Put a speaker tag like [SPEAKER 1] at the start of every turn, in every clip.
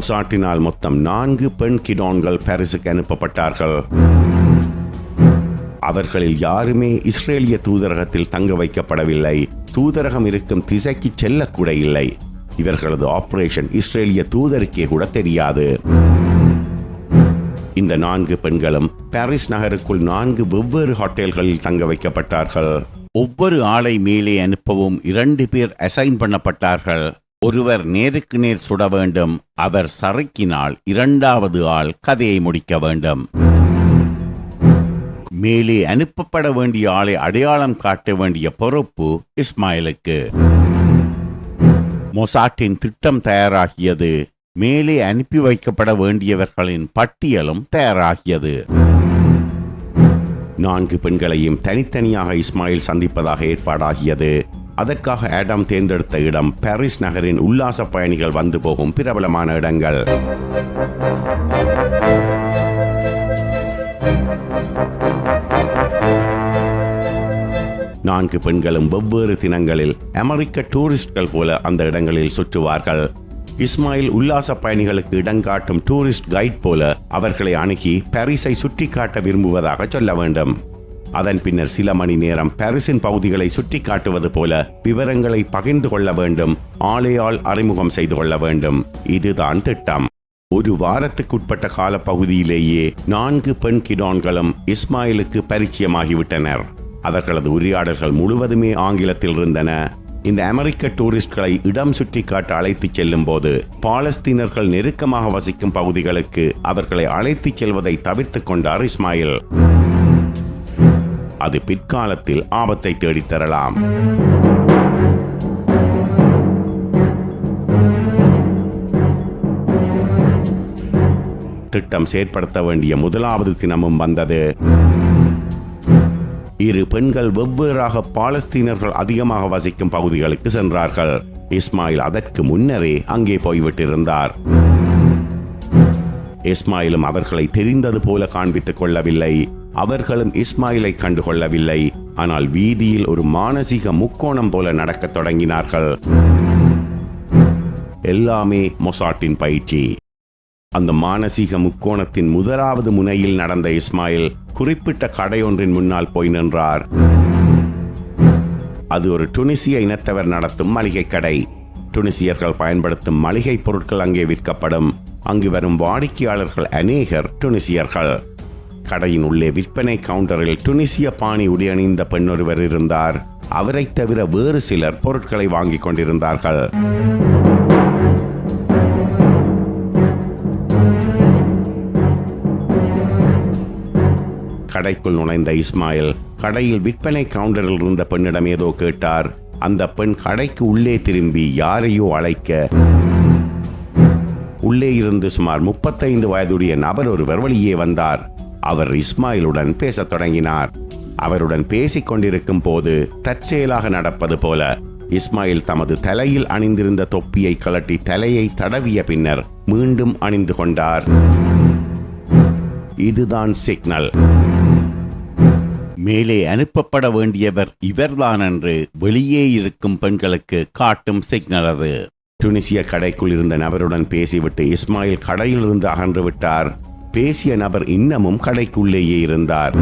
[SPEAKER 1] மொசாட்டினால் மொத்தம் நான்கு பெண் கிடான்கள் பாரிஸுக்கு அனுப்பப்பட்டார்கள். அவர்களில் யாருமே இஸ்ரேலிய தூதரகத்தில் தங்க வைக்கப்படவில்லை. தூதரகம் இருக்கும் திசைக்கு செல்லக்கூட இல்லை. இவர்களது ஆபரேஷன் இஸ்ரேலிய தூதருக்கே கூட தெரியாது. இந்த நான்கு பெண்களும் பாரிஸ் நகருக்குள் நான்கு வெவ்வேறு ஹோட்டல்களில் தங்க வைக்கப்பட்டார்கள். ஒவ்வொரு ஆளை மேலே அனுப்பவும் இரண்டு பேர் அசைன் பண்ணப்பட்டார்கள். ஒருவர் நேருக்கு நேர் சுட வேண்டும் அவர் சறுக்கினால் இரண்டாவது ஆள் கதையை முடிக்க வேண்டும். மேலே அனுப்பப்பட வேண்டிய ஆளை அடையாளம் காட்ட வேண்டிய பொறுப்பு இஸ்மாயிலுக்கு. மொசாட்டின் திட்டம் தயாராகியது. மேலே அனுப்பி வைக்கப்பட வேண்டியவர்களின் பட்டியலும் தயாராகியது. நான்கு பெண்களையும் தனித்தனியாக இஸ்மாயில் சந்திப்பதாக ஏற்பாடாகியது. அதற்காக ஆடம் தேர்ந்தெடுத்த இடம் பாரிஸ் நகரின் உல்லாச பயணிகள் வந்து போகும் பிரபலமான இடங்கள். நான்கு பெண்களும் வெவ்வேறு தினங்களில் அமெரிக்க டூரிஸ்ட்கள் போல அந்த இடங்களில் சுற்றுவார்கள். இஸ்மாயில் உல்லாச பயணிகளுக்கு இடங்காட்டும் டூரிஸ்ட் கைட் போல அவர்களை அணுகி பாரிஸை சுற்றி காட்ட விரும்புவதாக சொல்ல வேண்டும். அதன் பின்னர் சில மணி நேரம் பாரிஸின் பகுதிகளை சுட்டி காட்டுவது போல விவரங்களை பகிர்ந்து கொள்ள வேண்டும் ஆளையால் அறிமுகம் செய்து கொள்ள வேண்டும். இதுதான் திட்டம். ஒரு வாரத்துக்குட்பட்ட காலப்பகுதியிலேயே நான்கு பெண் கிடான்களும் இஸ்மாயிலுக்கு பரிச்சயமாகிவிட்டனர். அவர்களது உரையாடல்கள் முழுவதுமே ஆங்கிலத்தில் இருந்தன. இந்த அமெரிக்க டூரிஸ்ட்களை இடம் சுட்டி காட்ட அழைத்துச் செல்லும் போது பாலஸ்தீனர்கள் நெருக்கமாக வசிக்கும் பகுதிகளுக்கு அவர்களை அழைத்துச் செல்வதை தவிர்த்து கொண்டார் இஸ்மாயில். அது பிற்காலத்தில் ஆபத்தை தேடித்தரலாம். திட்டம் செயற்படுத்த வேண்டிய முதலாவது தினமும் வந்தது. இரு பெண்கள் வெவ்வேறாக பாலஸ்தீனர்கள் அதிகமாக வசிக்கும் பகுதிகளுக்கு சென்றார்கள். இஸ்மாயில் அதற்கு முன்னரே அங்கே போய்விட்டிருந்தார். இஸ்மாயிலும் அவர்களை தெரிந்தது போல காண்பித்துக் கொள்ளவில்லை. அவர்களும் இஸ்மாயிலை கண்டுகொள்ளவில்லை. ஆனால் வீதியில் ஒரு மானசீக முக்கோணம் போல நடக்கத் தொடங்கினார்கள். எல்லாமே மொசாட்டின் பயிற்சி. அந்த மானசீக முக்கோணத்தின் முதலாவது முனையில் நடந்த இஸ்மாயில் குறிப்பிட்ட கடையொன்றின் முன்னால் போய் நின்றார். அது ஒரு டுனிசிய இனத்தவர் நடத்தும் மளிகை கடை. டுனிசியர்கள் பயன்படுத்தும் மளிகை பொருட்கள் அங்கே விற்கப்படும். அங்கு வரும் வாடிக்கையாளர்கள் அநேகர் டுனிசியர்கள். கடையின் உள்ளே விற்பனை கவுண்டரில் டுனிசிய பாணி உடையணிந்த பெண்ணொருவர் இருந்தார். அவரை தவிர வேறு சிலர் பொருட்களை வாங்கிக் கொண்டிருந்தார்கள். கடைக்குள் நுழைந்த இஸ்மாயில் கடையில் விற்பனை கவுண்டரில் இருந்த பெண்ணிடம் ஏதோ கேட்டார். அந்த பெண் கடைக்கு உள்ளே திரும்பி யாரையோ அழைக்க உள்ளே இருந்து சுமார் முப்பத்தைந்து வயதுடைய நபர் ஒருவர் வெளியே வந்தார். அவர் இஸ்மாயிலுடன் பேசத் தொடங்கினார். அவருடன் பேசிக் கொண்டிருக்கும் போது தற்செயலாக நடப்பது போல இஸ்மாயில் தமது தலையில் அணிந்திருந்த தொப்பியை கழட்டி தலையை தடவிய பின்னர் மீண்டும் அணிந்து கொண்டார். இதுதான் சிக்னல். மேலே அனுப்பப்பட வேண்டியவர் இவர்தான் என்று வெளியே இருக்கும் பெண்களுக்கு காட்டும் சிக்னல் அது. டுனிசிய கடைக்குள் இருந்த நபருடன் பேசிவிட்டு இஸ்மாயில் கடையிலிருந்து அகன்று விட்டார். பேசிய நபர் இன்னமும் கடைக்குள்ளேயே இருந்தார்.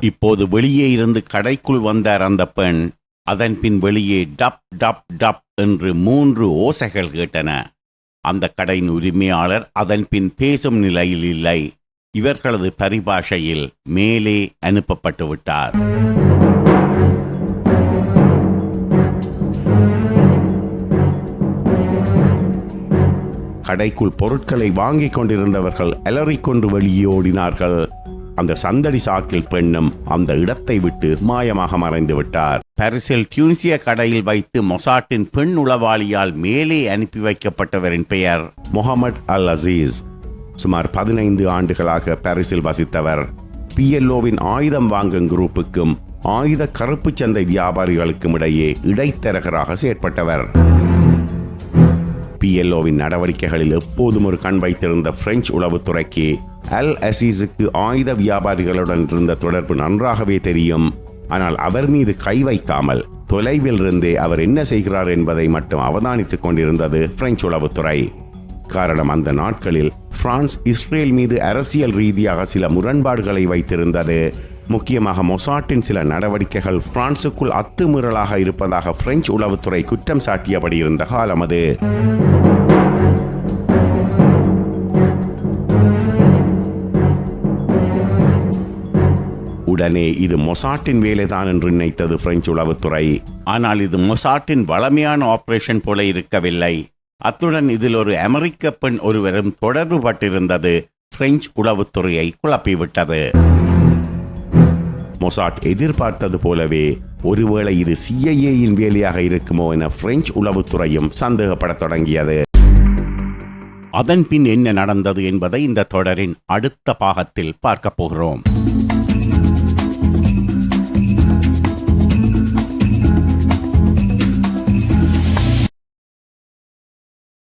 [SPEAKER 1] இப்போது வெளியே இருந்து கடைக்குள் வந்தார் அந்த பெண். அதன் பின் வெளியே டப் டப் டப் என்று மூன்று ஓசைகள் கேட்டன. அந்த கடையின் உரிமையாளர் அதன் பின் பேசும் நிலையில் இல்லை. இவர்களது பரிபாஷையில் மேலே அனுப்பப்பட்டு விட்டார். கடைக்குள் பொருட்களை வாங்கிக் கொண்டிருந்தவர்கள் அலறிக்கொண்டு வெளியே ஓடினார்கள். அந்த சந்தடி சாக்கில் பெண்ணும் அந்த இடத்தை விட்டு மாயமாக மறைந்து விட்டார். பரிசில் டியூனிசிய கடையில் வைத்து மொசாட்டின் பெண் உளவாளியால் மேலே அனுப்பி வைக்கப்பட்டவரின் பெயர் முகமது அல் அசீஸ் சுமார் பதினைந்து ஆண்டுகளாக பாரிஸில் வசித்தவர். பிஎல்ஓவின் ஆயுதம் வாங்கும் குரூப்புக்கும் ஆயுத கருப்பு சந்தை வியாபாரிகளுக்கும் இடையே இடைத்தரகராக செயற்பட்டவர். பிஎல்ஓவின் நடவடிக்கைகளில் எப்போதும் ஒரு கண் வைத்திருந்த பிரெஞ்சு உளவுத்துறைக்கு அல் அசீஸுக்கு ஆயுத வியாபாரிகளுடன் இருந்த தொடர்பு நன்றாகவே தெரியும். ஆனால் அவர் மீது கை வைக்காமல் தொலைவில் இருந்தே அவர் என்ன செய்கிறார் என்பதை மட்டும் அவதானித்துக் கொண்டிருந்தது பிரெஞ்சு உளவுத்துறை காரணம் அந்த நாட்களில் பிரான்ஸ் இஸ்ரேல் மீது அரசியல் ரீதியாக சில முரண்பாடுகளை வைத்திருந்தது. முக்கியமாக மொசாட்டின் சில நடவடிக்கைகள் பிரான்சுக்குள் அத்துமீறலாக இருப்பதாக பிரெஞ்சு உளவுத்துறை குற்றம் சாட்டியபடி இருந்த காலம் அது. உடனே இது மொசாட்டின் வேலைதான் என்று நினைத்தது பிரெஞ்சு உளவுத்துறை. ஆனால் இது மொசாட்டின் வளமையான ஆபரேஷன் போல இருக்கவில்லை. அத்துடன் இதில் ஒரு அமெரிக்க பெண் ஒருவரும் தொடர்பு பட்டிருந்தது பிரெஞ்சு உளவுத்துறையை குழப்பிவிட்டது. மொசாட் எதிர்பார்த்தது போலவே ஒருவேளை இது சிஐஏயின் வேலையாக இருக்குமோ என பிரெஞ்சு உளவுத்துறையும் சந்தேகப்படத் தொடங்கியது. அதன் பின் என்ன நடந்தது என்பதை இந்த தொடரின் அடுத்த பாகத்தில் பார்க்கப் போகிறோம்.